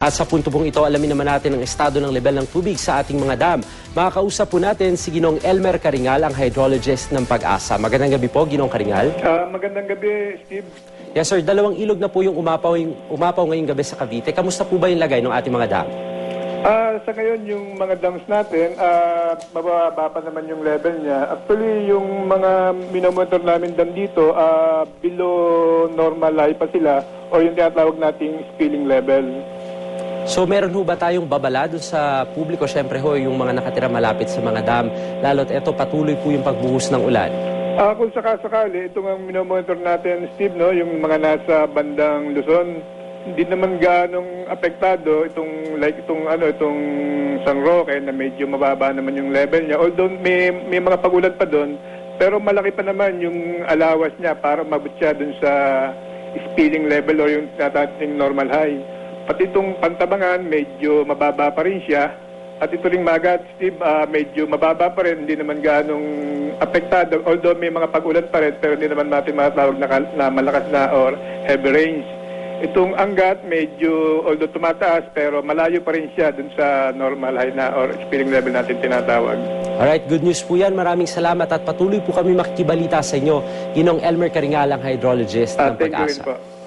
At sa punto pong ito, alamin naman natin ang estado ng level ng tubig sa ating mga dam. Makakausap po natin si Ginong Elmer Karingal, ang hydrologist ng Pag-asa. Magandang gabi po, Ginong Karingal. Ah, magandang gabi, Steve. Yes sir, dalawang ilog na po yung umapaw, yung, umapaw ngayong gabi sa Cavite. Kamusta po ba yung lagay ng ating mga dam? Ah, sa ngayon, yung mga dams natin, ah, mababa pa naman yung level niya. Actually, yung mga minomonitor namin dam dito, ah, below normal high pa sila o yung tinatawag nating spilling level. So meron ho ba tayong babala dun sa publiko? Siyempre ho, yung mga nakatira malapit sa mga dam. Lalo't eto patuloy po yung pagbuhos ng ulan. Ah, kung sakasakali, itong ang minomonitor natin, Steve, no, yung mga nasa bandang Luzon, hindi naman ganong apektado itong like itong ano itong San Roque na medyo mababa naman yung level niya. Although may may mga pagulan pa doon, pero malaki pa naman yung alawas niya para mabot siya dun sa spilling level o yung tatating normal high. Pati itong pantabangan, medyo mababa pa rin siya. At ito ring Magat, Steve, ah, medyo mababa pa rin, hindi naman ganong apektado. Although may mga pag-ulan pa rin, pero hindi naman natin matawag na, na malakas na or heavy rains. Itong Angat, medyo, although tumataas, pero malayo pa rin siya dun sa normal high na or spilling level natin tinatawag. Alright, good news po yan. Maraming salamat at patuloy po kami makikibalita sa inyo. Ginong Elmer Karingal, ang hydrologist Ah, ng rin Pag-asa.